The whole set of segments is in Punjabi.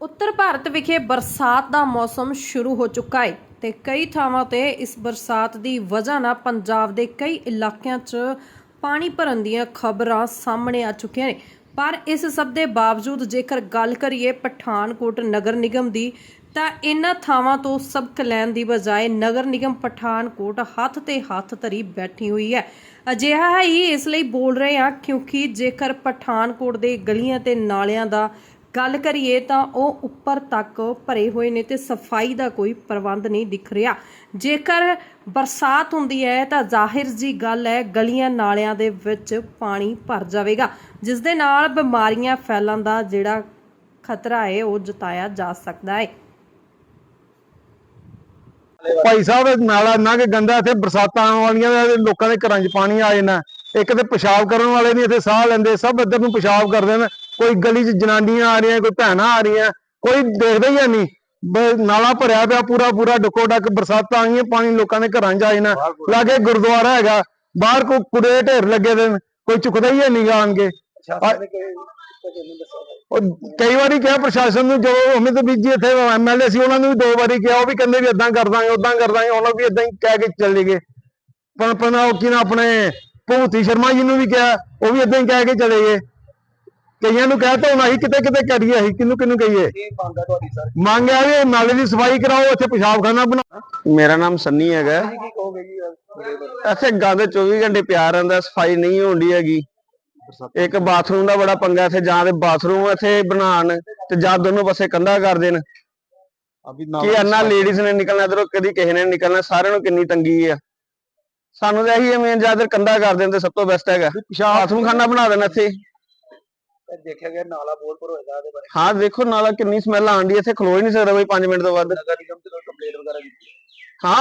ਉੱਤਰ ਭਾਰਤ ਵਿਖੇ ਬਰਸਾਤ ਦਾ ਮੌਸਮ ਸ਼ੁਰੂ ਹੋ ਚੁੱਕਾ ਹੈ ਤੇ ਕਈ ਥਾਵਾਂ ਤੇ ਇਸ ਬਰਸਾਤ ਦੀ ਵਜ੍ਹਾ ਨਾਲ ਪੰਜਾਬ ਦੇ ਕਈ ਇਲਾਕਿਆਂ 'ਚ ਪਾਣੀ ਭਰਨ ਦੀਆਂ ਖਬਰਾਂ ਸਾਹਮਣੇ ਆ ਚੁੱਕੀਆਂ ਨੇ। ਪਰ ਇਸ ਸਭ ਦੇ ਬਾਵਜੂਦ ਜੇਕਰ ਗੱਲ ਕਰੀਏ ਪਠਾਨਕੋਟ ਨਗਰ ਨਿਗਮ ਦੀ, ਤਾਂ ਇਹਨਾਂ ਥਾਵਾਂ ਤੋਂ ਸਬਕ ਲੈਣ ਦੀ ਬਜਾਏ ਨਗਰ ਨਿਗਮ ਪਠਾਨਕੋਟ ਹੱਥ ਤੇ ਹੱਥ ਧਰੀ ਬੈਠੀ ਹੋਈ ਹੈ। ਅਜਿਹਾ ਹੀ ਇਸ ਲਈ ਬੋਲ ਰਹੇ ਹਾਂ ਕਿਉਂਕਿ ਜੇਕਰ ਪਠਾਨਕੋਟ ਦੇ ਗਲੀਆਂ ਤੇ ਨਾਲਿਆਂ ਦਾ ਗੱਲ ਕਰੀਏ ਤਾਂ ਉਹ ਉੱਪਰ ਤੱਕ ਭਰੇ ਹੋਏ ਨੇ ਤੇ ਸਫ਼ਾਈ ਦਾ ਕੋਈ ਪ੍ਰਬੰਧ ਨਹੀਂ ਦਿਖ ਰਿਹਾ। ਜੇਕਰ ਬਰਸਾਤ ਹੁੰਦੀ ਹੈ ਤਾਂ ਜ਼ਾਹਿਰ ਜੀ ਗੱਲ ਹੈ, ਗਲੀਆਂ ਨਾਲਿਆਂ ਦੇ ਵਿੱਚ ਪਾਣੀ ਭਰ ਜਾਵੇਗਾ, ਜਿਸ ਦੇ ਨਾਲ ਬਿਮਾਰੀਆਂ ਫੈਲਣ ਦਾ ਜਿਹੜਾ ਖਤਰਾ ਹੈ, ਉਹ ਜਤਾਇਆ ਜਾ ਸਕਦਾ ਹੈ। ਭਾਈ ਸਾਹਿਬ ਨਾਲਾ ਇੰਨਾ ਕਿ ਗੰਦਾ ਇੱਥੇ ਬਰਸਾਤਾਂ ਆਉਣ ਵਾਲੀਆਂ ਲੋਕਾਂ ਦੇ ਘਰਾਂ 'ਚ ਪਾਣੀ ਆ ਜਾਣਾ। ਇੱਕ ਤੇ ਪਿਸ਼ਾਬ ਕਰਨ ਵਾਲੇ ਨਹੀਂ ਇੱਥੇ ਸਾਹ ਲੈਂਦੇ, ਸਭ ਇੱਧਰ ਨੂੰ ਪਿਸ਼ਾਬ ਕਰਦੇ ਨੇ। ਕੋਈ ਗਲੀ 'ਚ ਜਨਾਨੀਆਂ ਆ ਰਹੀਆਂ ਕੋਈ ਭੈਣਾਂ ਆ ਰਹੀਆਂ ਕੋਈ ਦੇਖਦਾ ਹੀ ਨਹੀਂ। ਨਾਲਾ ਭਰਿਆ ਪਿਆ ਪੂਰਾ ਪੂਰਾ ਡੁੱਕੋ ਡੱਕ ਬਰਸਾਤਾਂ ਆਈਆਂ ਪਾਣੀ ਲੋਕਾਂ ਦੇ ਘਰਾਂ 'ਚ ਆ ਜਾਣਾ। ਲਾਗੇ ਗੁਰਦੁਆਰਾ ਹੈਗਾ ਬਾਹਰ ਕੋਈ ਕੁੜੇ ਢੇਰ ਲੱਗੇ ਦੇ ਕੋਈ ਚੁੱਕਦਾ ਹੀ ਨਹੀਂ ਆਣ ਕੇ ਉਹ ਕਈ ਵਾਰੀ ਕਿਹਾ ਪ੍ਰਸ਼ਾਸਨ ਨੂੰ ਜਦੋਂ ਅਮਿਤ ਬੀਜੀ ਇੱਥੇ ਐਮਐਲਏ ਸੀ ਉਹਨਾਂ ਨੂੰ ਵੀ ਦੋ ਵਾਰੀ ਕਿਹਾ ਉਹ ਵੀ ਕਹਿੰਦੇ ਵੀ ਇਦਾਂ ਕਰ ਦਾਂਗੇ ਉਦਾਂ ਕਰ ਦਾਂਗੇ ਉਹਨਾਂ ਵੀ ਇਦਾਂ ਹੀ ਕਹਿ ਕੇ ਚੱਲੇ ਗਏ। ਪਰ ਪਰ ਉਹ ਕੀ ਨਾ ਆਪਣੇ ਭੂਤੀ ਸ਼ਰਮਾ ਜੀ ਨੂੰ ਵੀ ਕਿਹਾ ਉਹ ਵੀ ਇਦਾਂ ਹੀ ਕਹਿ ਕੇ ਚਲੇ ਗਏ। ਕਈਆਂ ਨੂੰ ਕਹਿ ਤਾ ਹੁਣ ਅਸੀਂ ਕਿਤੇ ਕਿਤੇ ਕਰੀਏ ਅਸੀਂ ਕਿਹਨੂੰ ਕਿਹਨੂੰ ਕਹੀਏ? ਕੀ ਮੰਗ ਹੈ ਤੁਹਾਡੀ ਸਰ? ਮੰਗ ਹੈ ਵੀ ਨਾਲੇ ਦੀ ਸਫ਼ਾਈ ਕਰਾਓ ਇੱਥੇ ਪਿਸ਼ਾਬਖਾਨਾ ਬਣਾ ਮੇਰਾ ਨਾਮ ਸੰਨੀ ਹੈਗਾ। ਕੀ ਕਹੋਗੇ ਜੀ? ਇੱਥੇ ਗੰਦ 24 ਘੰਟੇ ਪਿਆ ਰਹਿੰਦਾ ਸਫ਼ਾਈ ਨਹੀਂ ਹੁੰਦੀ ਹੈਗੀ। ਇੱਕ ਬਾਥਰੂਮ ਦਾ ਬੜਾ ਪੰਗਾ ਇੱਥੇ ਜਾਂ ਤੇ ਬਾਥਰੂਮ ਇੱਥੇ ਬਣਾਉਣ ਤੇ ਜਾਂ ਦੋਨੋਂ ਪਾਸੇ ਕੰਧਾ ਕਰ ਦੇਣ। ਕਿ ਇੰਨਾ ਲੇਡੀਜ਼ ਨੇ ਨਿਕਲਣਾ ਇਧਰੋਂ ਕਦੀ ਕਿਸੇ ਨੇ ਨਿਕਲਣਾ ਸਾਰਿਆਂ ਨੂੰ ਕਿੰਨੀ ਤੰਗੀ ਆ। ਸਾਨੂੰ ਤਾਂ ਇਹੀ ਮੇਨ ਜ਼ਿਆਦਾ ਕੰਧਾ ਕਰ ਦੇਣ ਤੇ ਸਭ ਤੋਂ ਬੈਸਟ ਹੈਗਾ। ਬਾਥਰੂਮ ਖਾਨਾ ਬਣਾ ਦੇਣਾ ਇੱਥੇ। ਦੇਖਿਆ ਗਿਆ ਨਾਲਾ ਬਹੁਤ ਪਰ ਹੋਏਗਾ ਇਹਦੇ ਬਾਰੇ ਹਾਂ ਦੇਖੋ ਨਾਲਾ ਕਿੰਨੀ ਸਮੈਲ ਆਉਂਦੀ ਇੱਥੇ ਖਲੋ ਹੀ ਨਹੀਂ ਸਕਦਾ ਕੋਈ 5 ਮਿੰਟ ਤੋਂ ਵੱਧ ਨਗਰ ਨਿਗਮ ਤੇ ਕੋਈ ਕੰਪਲੇਂਟ ਵਗੈਰਾ ਕੀਤੀ ਹੈ?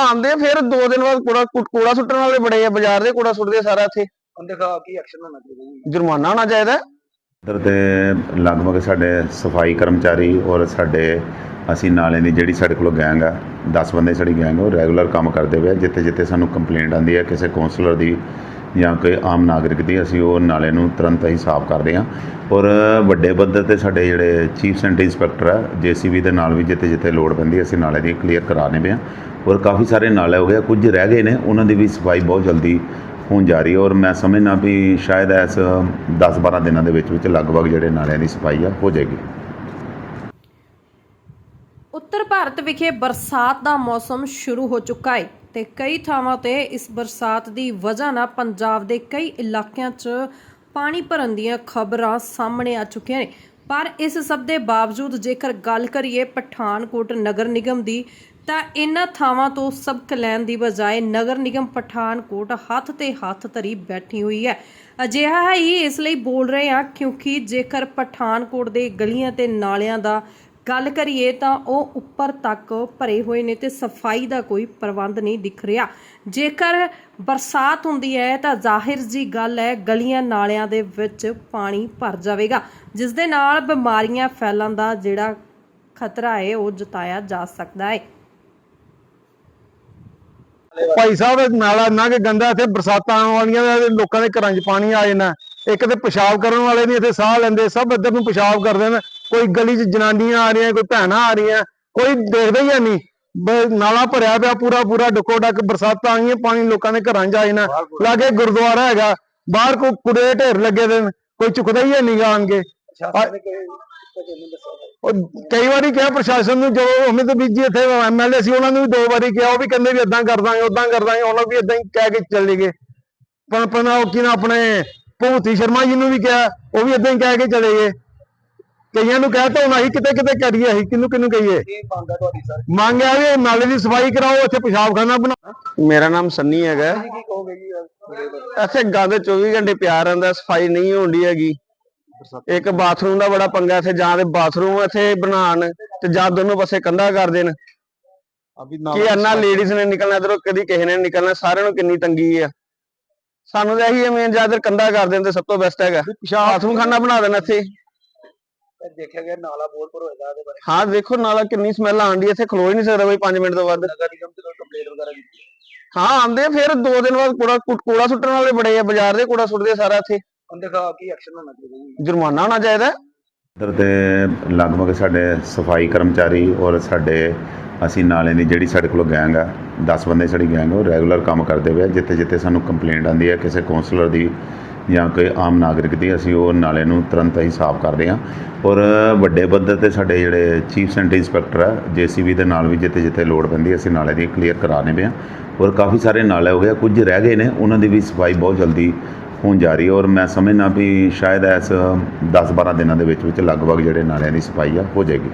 ਆਂਦੇ ਆ, ਫਿਰ ਦੋ ਦਿਨ ਬਾਅਦ ਕੂੜਾ ਕੂੜਾ ਸੁੱਟਣ ਵਾਲੇ ਬੜੇ ਆ ਬਾਜ਼ਾਰ ਦੇ ਕੂੜਾ ਸੁੱਟਦੇ ਸਾਰਾ ਇੱਥੇ ਹੁਣ ਦੇਖਾ ਕੀ ਐਕਸ਼ਨ ਹੋਣਾ ਚਾਹੀਦਾ ਜੁਰਮਾਨਾ ਹੋਣਾ ਚਾਹੀਦਾ। ਇੱਧਰ ਤੇ ਲਗਭਗ ਸਾਡੇ ਸਫ਼ਾਈ ਕਰਮਚਾਰੀ ਔਰ ਸਾਡੇ ਅਸੀਂ ਨਾਲੇ ਦੀ ਜਿਹੜੀ ਸਾਡੇ ਕੋਲ ਗੈਂਗ ਆ 10 ਬੰਦੇ ਸਾਡੀ ਗੈਂਗ ਉਹ ਰੈਗੂਲਰ ਕੰਮ ਕਰਦੇ ਪਏ। ਜਿੱਥੇ ਜਿੱਥੇ ਸਾਨੂੰ ਕੰਪਲੇਂਟ ਆਉਂਦੀ ਹੈ ਕਿਸੇ ਕਾਉਂਸਲਰ ਦੀ ਜਾਂ ਕੋਈ ਆਮ ਨਾਗਰਿਕ ਦੀ, ਅਸੀਂ ਉਹ ਨਾਲੇ ਨੂੰ ਤੁਰੰਤ ਹੀ ਸਾਫ਼ ਕਰਦੇ ਹਾਂ। ਔਰ ਵੱਡੇ ਪੱਧਰ ਤੇ ਸਾਡੇ ਜਿਹੜੇ ਚੀਫ ਸੈਂਟਰ ਇੰਸਪੈਕਟਰ ਆ, ਜੀਸੀਬੀ ਦੇ ਨਾਲ ਵੀ ਜਿੱਥੇ ਜਿੱਥੇ ਲੋੜ ਪੈਂਦੀ, ਅਸੀਂ ਨਾਲੇ ਦੀ ਕਲੀਅਰ ਕਰਾਣੇ ਪਏ ਹਾਂ। ਔਰ ਕਾਫੀ ਸਾਰੇ ਨਾਲੇ ਹੋ ਗਏ, ਕੁਝ ਰਹਿ ਗਏ ਨੇ, ਉਹਨਾਂ ਦੀ ਵੀ ਸਫ਼ਾਈ ਬਹੁਤ ਜਲਦੀ ਹੋਣ ਜਾ ਰਹੀ ਹੈ। ਔਰ ਮੈਂ ਸਮਝਦਾ ਵੀ ਸ਼ਾਇਦ ਇਸ 10-12 ਦਿਨਾਂ ਦੇ ਵਿੱਚ ਵਿੱਚ ਲਗਭਗ ਜਿਹੜੇ ਨਾਲਿਆਂ ਦੀ ਸਫ਼ਾਈ ਆ, ਹੋ ਜਾਏਗੀ। ਉੱਤਰ ਭਾਰਤ ਵਿਖੇ ਬਰਸਾਤ ਦਾ ਮੌਸਮ ਸ਼ੁਰੂ ਹੋ ਚੁੱਕਾ ਹੈ। ਤੇ ਕਈ ਥਾਵਾਂ ਤੇ ਇਸ ਬਰਸਾਤ ਦੀ ਵਜ੍ਹਾ ਨਾਲ ਪੰਜਾਬ ਦੇ ਕਈ ਇਲਾਕਿਆਂ 'ਚ ਪਾਣੀ ਭਰਨ ਦੀਆਂ ਖਬਰਾਂ ਸਾਹਮਣੇ ਆ ਚੁੱਕੀਆਂ ਨੇ। ਪਰ ਇਸ ਸਭ ਦੇ ਬਾਵਜੂਦ ਜੇਕਰ ਗੱਲ ਕਰੀਏ ਪਠਾਨਕੋਟ ਨਗਰ ਨਿਗਮ ਦੀ, ਤਾਂ ਇਹਨਾਂ ਥਾਵਾਂ ਤੋਂ ਸਬਕ ਲੈਣ ਦੀ ਬਜਾਏ ਨਗਰ ਨਿਗਮ ਪਠਾਨਕੋਟ ਹੱਥ ਤੇ ਹੱਥ ਧਰੀ ਬੈਠੀ ਹੋਈ ਹੈ। ਅਜਿਹਾ ਹੀ ਇਸ ਲਈ ਬੋਲ ਰਹੇ ਹਾਂ ਕਿਉਂਕਿ ਜੇਕਰ ਪਠਾਨਕੋਟ ਦੇ ਗਲੀਆਂ ਤੇ ਨਾਲਿਆਂ ਦਾ ਗੱਲ ਕਰੀਏ ਤਾਂ ਉਹ ਉੱਪਰ ਤੱਕ ਭਰੇ ਹੋਏ ਨੇ ਤੇ ਸਫ਼ਾਈ ਦਾ ਕੋਈ ਪ੍ਰਬੰਧ ਨਹੀਂ ਦਿਖ ਰਿਹਾ। ਜੇਕਰ ਬਰਸਾਤ ਹੁੰਦੀ ਹੈ ਤਾਂ ਜ਼ਾਹਿਰ ਜੀ ਗੱਲ ਹੈ, ਗਲੀਆਂ ਨਾਲਿਆਂ ਦੇ ਵਿੱਚ ਪਾਣੀ ਭਰ ਜਾਵੇਗਾ, ਜਿਸ ਦੇ ਨਾਲ ਬਿਮਾਰੀਆਂ ਫੈਲਣ ਦਾ ਜਿਹੜਾ ਖਤਰਾ ਹੈ, ਉਹ ਜਤਾਇਆ ਜਾ ਸਕਦਾ ਹੈ। ਭਾਈ ਸਾਹਿਬ ਨਾਲਾ ਇੰਨਾ ਕਿ ਗੰਦਾ ਇੱਥੇ ਬਰਸਾਤਾਂ ਆਉਣ ਵਾਲੀਆਂ ਲੋਕਾਂ ਦੇ ਘਰਾਂ 'ਚ ਪਾਣੀ ਆ ਜਾਣਾ। ਇੱਕ ਤੇ ਪਿਸ਼ਾਬ ਕਰਨ ਵਾਲੇ ਨਹੀਂ ਇੱਥੇ ਸਾਹ ਲੈਂਦੇ, ਸਭ ਇੱਧਰ ਨੂੰ ਪਿਸ਼ਾਬ ਕਰਦੇ ਨੇ। ਕੋਈ ਗਲੀ 'ਚ ਜਨਾਨੀਆਂ ਆ ਰਹੀਆਂ ਕੋਈ ਭੈਣਾਂ ਆ ਰਹੀਆਂ ਕੋਈ ਦੇਖਦਾ ਹੀ ਨਹੀਂ। ਨਾਲਾ ਭਰਿਆ ਪਿਆ ਪੂਰਾ ਪੂਰਾ ਡੁੱਕੋ ਡੱਕ ਬਰਸਾਤਾਂ ਆਈਆਂ ਪਾਣੀ ਲੋਕਾਂ ਦੇ ਘਰਾਂ 'ਚ ਆ ਜਾਣਾ। ਲਾਗੇ ਗੁਰਦੁਆਰਾ ਹੈਗਾ ਬਾਹਰ ਕੋਈ ਕੁੜੇ ਢੇਰ ਲੱਗੇ ਦੇ ਕੋਈ ਚੁੱਕਦਾ ਹੀ ਨਹੀਂ ਆਣ ਕੇ? ਉਹ ਕਈ ਵਾਰੀ ਕਿਹਾ ਪ੍ਰਸ਼ਾਸਨ ਨੂੰ ਜਦੋਂ ਅਮਿਤ ਬੀਜੀ ਇੱਥੇ ਐਮਐਲਏ ਸੀ ਉਹਨਾਂ ਨੂੰ ਵੀ ਦੋ ਵਾਰੀ ਕਿਹਾ ਉਹ ਵੀ ਕਹਿੰਦੇ ਵੀ ਇਦਾਂ ਕਰ ਦਾਂਗੇ ਉਦਾਂ ਕਰ ਦਾਂਗੇ ਉਹਨਾਂ ਵੀ ਇਦਾਂ ਹੀ ਕਹਿ ਕੇ ਚੱਲੇ ਗਏ। ਪਰ ਪਰ ਉਹ ਕੀ ਆਪਣੇ ਭੂਤੀ ਸ਼ਰਮਾ ਜੀ ਨੂੰ ਵੀ ਕਿਹਾ ਉਹ ਵੀ ਇਦਾਂ ਹੀ ਕਹਿ ਕੇ ਚਲੇ ਗਏ। ਕਈਆਂ ਨੂੰ ਕਹਿ ਤਾ ਹੁਣ ਅਸੀਂ ਕਿਤੇ ਕਿਤੇ ਕਰੀਏ ਅਸੀਂ ਕਿਹਨੂੰ ਕਿਹਨੂੰ ਕਹੀਏ। ਕੀ ਮੰਗ ਹੈ ਤੁਹਾਡੀ ਸਰ? ਮੰਗ ਹੈ ਵੀ ਨਾਲੇ ਦੀ ਸਫ਼ਾਈ ਕਰਾਓ ਇੱਥੇ ਪਿਸ਼ਾਬਖਾਨਾ ਬਣਾ ਮੇਰਾ ਨਾਮ ਸੰਨੀ ਹੈਗਾ। ਕੀ ਕੀ ਕਹੋਗੇ ਜੀ ਇਹਦੇ ਬਾਰੇ? ਇੱਥੇ ਗੰਦ 24 ਘੰਟੇ ਪਿਆ ਰਹਿੰਦਾ ਸਫ਼ਾਈ ਨਹੀਂ ਹੁੰਦੀ ਹੈਗੀ। ਇੱਕ ਬਾਥਰੂਮ ਦਾ ਬੜਾ ਪੰਗਾ ਇੱਥੇ ਜਾਂ ਤੇ ਬਾਥਰੂਮ ਇੱਥੇ ਬਣਾਉਣ ਤੇ ਜਾਂ ਦੋਨੋਂ ਪਾਸੇ ਕੰਧਾ ਕਰ ਦੇਣ। ਕਿ ਇੰਨਾ ਲੇਡੀਜ਼ ਨੇ ਨਿਕਲਣਾ ਇਧਰੋਂ ਕਦੀ ਕਿਸੇ ਨੇ ਨਿਕਲਣਾ ਸਾਰਿਆਂ ਨੂੰ ਕਿੰਨੀ ਤੰਗੀ ਆ। ਸਾਨੂੰ ਤਾਂ ਇਹੀ ਮੇਨ ਜ਼ਿਆਦਾ ਕੰਧਾ ਕਰ ਦੇਣ ਤੇ ਸਭ ਤੋਂ ਬੈਸਟ ਹੈਗਾ। ਬਾਥਰੂਮ ਖਾਨਾ ਬਣਾ ਦੇਣਾ ਇੱਥੇ। ਦੇਖਿਆ ਗਿਆ ਨਾਲਾ ਬਹੁਤ ਪਰ ਹੋਏਗਾ ਇਹਦੇ ਬਾਰੇ ਹਾਂ ਦੇਖੋ ਨਾਲਾ ਕਿੰਨੀ ਸਮੈਲ ਆਉਂਦੀ ਇੱਥੇ ਖਲੋ ਹੀ ਨਹੀਂ ਸਕਦਾ ਕੋਈ 5 ਮਿੰਟ ਤੋਂ ਵੱਧ ਨਗਰ ਨਿਗਮ ਤੇ ਕੋਈ ਕੰਪਲੇਂਟ ਵਗੈਰਾ ਕੀਤੀ ਹੈ? ਆਂਦੇ ਫਿਰ ਦੋ ਦਿਨ ਬਾਅਦ ਕੂੜਾ ਕੂੜਾ ਸੁੱਟਣ ਵਾਲੇ ਬੜੇ ਆ ਬਾਜ਼ਾਰ ਦੇ ਕੂੜਾ ਸੁੱਟਦੇ ਸਾਰਾ ਇੱਥੇ ਹੁਣ ਦੇਖਾ ਕੀ ਐਕਸ਼ਨ ਹੋਣਾ ਚਾਹੀਦਾ ਜੁਰਮਾਨਾ ਹੋਣਾ ਚਾਹੀਦਾ। ਇੱਧਰ ਤੇ ਲਗਭਗ ਸਾਡੇ ਸਫ਼ਾਈ ਕਰਮਚਾਰੀ ਔਰ ਸਾਡੇ ਅਸੀਂ ਨਾਲੇ ਦੀ ਜਿਹੜੀ ਸਾਡੇ ਕੋਲ ਗੈਂਗ ਆ 10 ਬੰਦੇ ਸਾਡੀ ਗੈਂਗ ਉਹ ਰੈਗੂਲਰ ਕੰਮ ਕਰਦੇ ਪਏ। ਜਿੱਥੇ ਜਿੱਥੇ ਸਾਨੂੰ ਕੰਪਲੇਂਟ ਆਉਂਦੀ ਹੈ ਕਿਸੇ ਕੌਂਸਲਰ ਦੀ ਜਾਂ ਕੋਈ ਆਮ ਨਾਗਰਿਕ ਦੀ ਅਸੀਂ ਉਹ ਨਾਲੇ ਨੂੰ ਤੁਰੰਤ ਹੀ ਸਾਫ਼ ਕਰਦੇ ਹਾਂ। ਔਰ ਵੱਡੇ ਪੱਧਰ ਤੇ ਸਾਡੇ ਜਿਹੜੇ ਚੀਫ ਸੈਂਟਰ ਇੰਸਪੈਕਟਰ ਆ ਜੀਸੀਬੀ ਦੇ ਨਾਲ ਵੀ ਜਿੱਥੇ ਜਿੱਥੇ ਲੋੜ ਪੈਂਦੀ ਅਸੀਂ ਨਾਲੇ ਦੀ ਕਲੀਅਰ ਕਰਾਣੇ ਪਏ ਹਾਂ। ਔਰ ਕਾਫੀ ਸਾਰੇ ਨਾਲੇ ਹੋ ਗਏ ਆ, ਕੁਝ ਰਹਿ ਗਏ ਨੇ ਉਹਨਾਂ ਦੀ ਵੀ ਸਫ਼ਾਈ ਬਹੁਤ ਜਲਦੀ ਹੋਣ ਜਾ ਰਹੀ ਹੈ। ਔਰ ਮੈਂ ਸਮਝਣਾ ਵੀ ਸ਼ਾਇਦ ਇਸ 10-12 ਦਿਨਾਂ ਦੇ ਵਿੱਚ ਵਿੱਚ ਲਗਭਗ ਜਿਹੜੇ ਨਾਲਿਆਂ ਦੀ ਸਫ਼ਾਈ ਆ ਹੋ ਜਾਏਗੀ।